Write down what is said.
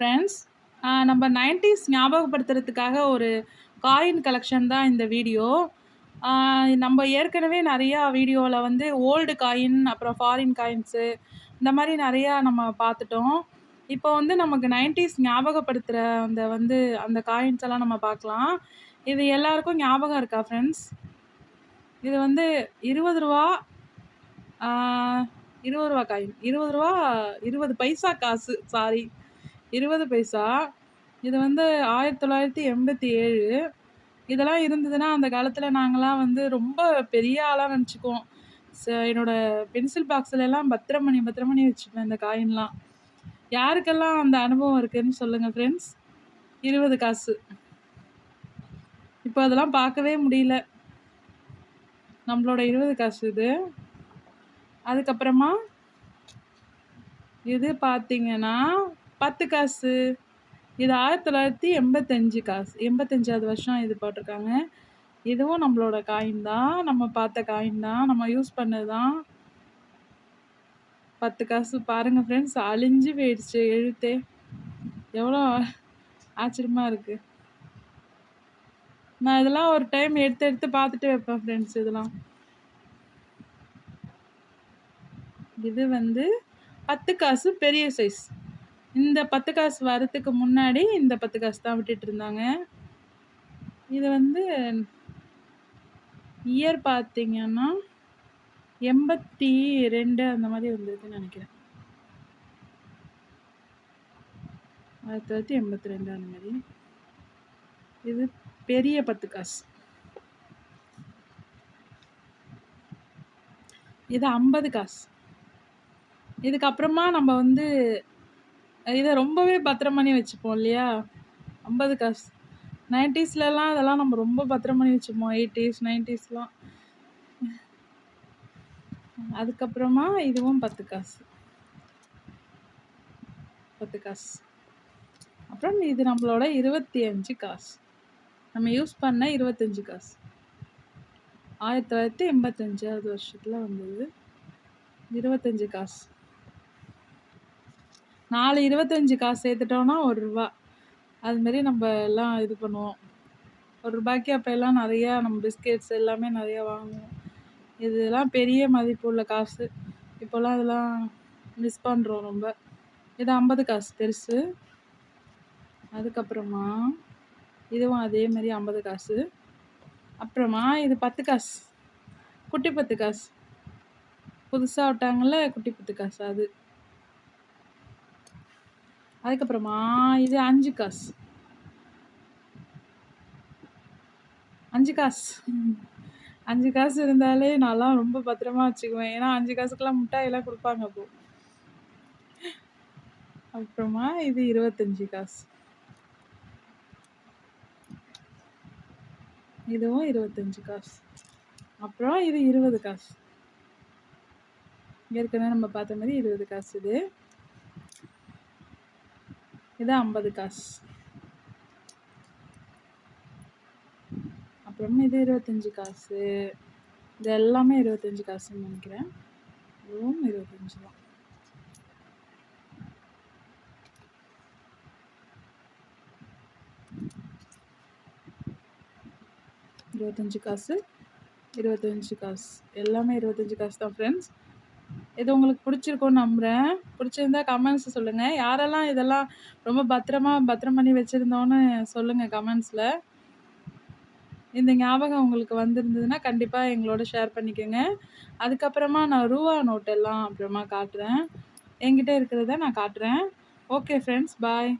Friends நம்ம nineties ஞாபகப்படுத்துறதுக்காக ஒரு coin collection தான் இந்த வீடியோ நம்ம ஏற்கனவே நிறையா வீடியோவில் வந்து ஓல்டு காயின் அப்புறம் ஃபாரின் காயின்ஸு இந்த மாதிரி நிறையா நம்ம பார்த்துட்டோம். இப்போ வந்து நமக்கு நைன்டிஸ் ஞாபகப்படுத்துகிற அந்த வந்து அந்த காயின்ஸ் எல்லாம் நம்ம பார்க்கலாம். இது எல்லாருக்கும் ஞாபகம் இருக்கா ஃப்ரெண்ட்ஸ் இது வந்து இருபது ரூபா இருபது ரூபா காயின் இருபது ரூபா இருபது பைசா காசு சாரி இருபது பைசா. இது வந்து ஆயிரத்தி தொள்ளாயிரத்தி எண்பத்தி ஏழு. இதெல்லாம் இருந்ததுன்னா அந்த காலத்தில் நாங்களாம் வந்து ரொம்ப பெரிய ஆளாக நினச்சிக்குவோம். ச என்னோடய பென்சில் பாக்ஸில் பத்திரமணி பத்திரமணி வச்சுப்பேன் இந்த காயின்லாம். யாருக்கெல்லாம் அந்த அனுபவம் இருக்குதுன்னு சொல்லுங்கள் ஃப்ரெண்ட்ஸ் இருபது காசு. இப்போ அதெல்லாம் பார்க்கவே முடியல. நம்மளோட இருபது காசு இது. அதுக்கப்புறமா இது பார்த்தீங்கன்னா பத்து காசு. இது ஆயிரத்தி தொள்ளாயிரத்தி எண்பத்தஞ்சு காசு. எண்பத்தஞ்சாவது வருஷம் இது போட்டிருக்காங்க. இதுவும் நம்மளோட காயின் தான். நம்ம பார்த்த காயின் தான். நம்ம யூஸ் பண்ணது தான். பத்து காசு. பாருங்கள் ஃப்ரெண்ட்ஸ் அழிஞ்சு போயிடுச்சு எழுத்தே. எவ்வளோ ஆச்சரியமாக இருக்குது நான் இதெல்லாம் ஒரு டைம் எடுத்து எடுத்து பார்த்துட்டு வைப்பேன் ஃப்ரெண்ட்ஸ் இதெல்லாம். இது வந்து பத்து காசு பெரிய சைஸ் இந்த பத்து காசு வரத்துக்கு முன்னாடி இந்த பத்து காசு தான் விட்டுட்டு இருந்தாங்க. இது வந்து இயர் பார்த்தீங்கன்னா எண்பத்தி ரெண்டு அந்த மாதிரி வந்ததுன்னு நினைக்கிறேன். ஆயிரத்தி தொள்ளாயிரத்தி எண்பத்தி ரெண்டு அந்த மாதிரி. இது பெரிய பத்து காசு. இது ஐம்பது காசு. இதுக்கப்புறமா நம்ம வந்து இதை ரொம்பவே பத்திரம் பண்ணி வச்சுப்போம் இல்லையா? ஐம்பது காசு. நைன்டிஸ்லலாம் அதெல்லாம் நம்ம ரொம்ப பத்திரம் பண்ணி வச்சுப்போம். எயிட்டிஸ் நைன்டிஸ்லாம். அதுக்கப்புறமா இதுவும் பத்து காசு. பத்து காசு. அப்புறம் இது நம்மளோட இருபத்தி அஞ்சு காசு. நம்ம யூஸ் பண்ண இருபத்தஞ்சி காசு. ஆயிரத்தி தொள்ளாயிரத்தி எண்பத்தஞ்சாவது வருஷத்தில் வந்தது. இருபத்தஞ்சி காசு. நாலு இருபத்தஞ்சி காசு சேர்த்துட்டோன்னா ஒரு ரூபா. அதுமாரி நம்ம எல்லாம் இது பண்ணுவோம். ஒரு ரூபாய்க்கு அப்போ எல்லாம் நிறையா நம்ம பிஸ்கெட்ஸ் எல்லாமே நிறையா வாங்குவோம். இதெல்லாம் பெரிய மதிப்பு உள்ள காசு. இப்போல்லாம் இதெல்லாம் மிஸ் பண்ணுறோம் ரொம்ப. இது ஐம்பது காசு பெருசு. அதுக்கப்புறமா இதுவும் அதே மாதிரி ஐம்பது காசு. அப்புறமா இது பத்து காசு. குட்டி பத்து காசு. புதுசாக விட்டாங்கள்ல குட்டி பத்து காசு அது. அதுக்கப்புறமா இது அஞ்சு காசு. அஞ்சு காசு. அஞ்சு காசு இருந்தாலே நான்லாம் ரொம்ப பத்திரமா வச்சுக்குவேன். ஏன்னா அஞ்சு காசுக்கெல்லாம் மிட்டாயெல்லாம் கொடுப்பாங்க அப்போ. அப்புறமா இது இருபத்தஞ்சி காசு. இதுவும் இருபத்தஞ்சி காசு. அப்புறம் இது இருபது காசு. ஏற்கனவே நம்ம பார்த்த மாதிரி இருபது காசு இது. இது ஐம்பது காசு. அப்புறமா இது இருபத்தஞ்சி காசு. இது எல்லாமே இருபத்தஞ்சி காசுன்னு நினைக்கிறேன். இதுவும் இருபத்தஞ்சி தான். இருபத்தஞ்சி காசு இருபத்தஞ்சி காசு. எல்லாமே இருபத்தஞ்சி காசு தான் ஃப்ரெண்ட்ஸ் இது உங்களுக்கு பிடிச்சிருக்கும்னு நம்புகிறேன் பிடிச்சிருந்தா கமெண்ட்ஸ் சொல்லுங்கள் யாரெல்லாம் இதெல்லாம் ரொம்ப பத்திரமா பத்திரம் பண்ணி வச்சுருந்தோன்னு சொல்லுங்கள் கமெண்ட்ஸில் இந்த ஞாபகம் உங்களுக்கு வந்திருந்ததுன்னா கண்டிப்பாக எங்களோட ஷேர் பண்ணிக்கோங்க. அதுக்கப்புறமா நான் ரூபா நோட்டெல்லாம் அப்புறமா காட்டுறேன். என்கிட்ட இருக்கிறத நான் காட்டுறேன். Okay friends bye